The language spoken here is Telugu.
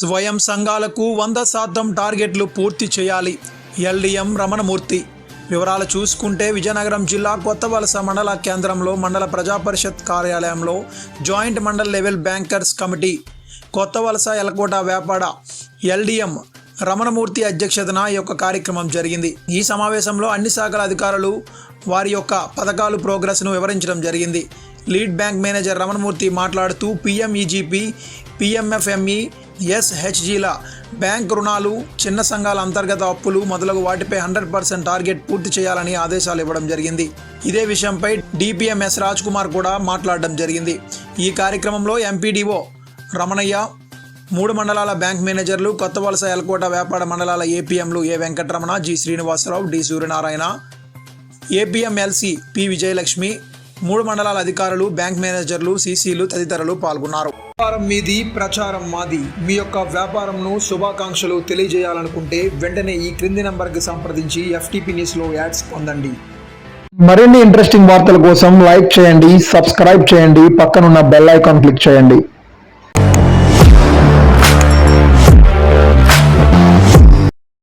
స్వయం సంఘాలకు వంద శాతం టార్గెట్లు పూర్తి చేయాలి. ఎల్డిఎం రమణమూర్తి. వివరాలు చూసుకుంటే విజయనగరం జిల్లా కొత్త వలస మండల కేంద్రంలో మండల ప్రజా పరిషత్ కార్యాలయంలో joint mandal level bankers committee. Kothavalasa L Kota Vepada LDM Ramanamurthy అధ్యక్షతన ఈ యొక్క కార్యక్రమం జరిగింది. ఈ సమావేశంలో అన్ని శాఖల అధికారులు వారి యొక్క పథకాలు ప్రోగ్రెస్ను వివరించడం జరిగింది. లీడ్ బ్యాంక్ మేనేజర్ రమణమూర్తి మాట్లాడుతూ పిఎంఈజీపీ పిఎంఎఫ్ఎంఈ ఎస్హెచ్జీల బ్యాంక్ రుణాలు చిన్న సంఘాల అంతర్గత అప్పులు మొదలగు వాటిపై హండ్రెడ్ పర్సెంట్ టార్గెట్ పూర్తి చేయాలని ఆదేశాలు ఇవ్వడం జరిగింది. ఇదే విషయంపై డిపిఎంఎస్ రాజ్ కుమార్ కూడా మాట్లాడడం జరిగింది. ఈ కార్యక్రమంలో ఎంపీడీఓ రమణయ్య మూడు మండలాల బ్యాంక్ మేనేజర్లు కొత్త వలస ఎల్కోట వ్యాపార మండలాల ఏపీఎంలు A Venkataramana G Srinivasarao D Suryanarayana ఏపీఎంఎల్సి P Vijayalakshmi మూడు మండలాల అధికారులు బ్యాంక్ మేనేజర్లు సీసీలు తదితరులు పాల్గొన్నారు. వ్యాపారం మీది ప్రచారం మాది. మీ యొక్క వ్యాపారంను శుభాకాంక్షలు తెలియజేయాలనుకుంటే వెంటనే ఈ క్రింది నంబర్కి సంప్రదించి ఎఫ్టీపీ న్యూస్లో యాడ్స్ పొందండి. మరిన్ని ఇంట్రెస్టింగ్ వార్తల కోసం లైక్ చేయండి సబ్స్క్రైబ్ చేయండి పక్కనున్న బెల్ ఐకాన్ క్లిక్ చేయండి.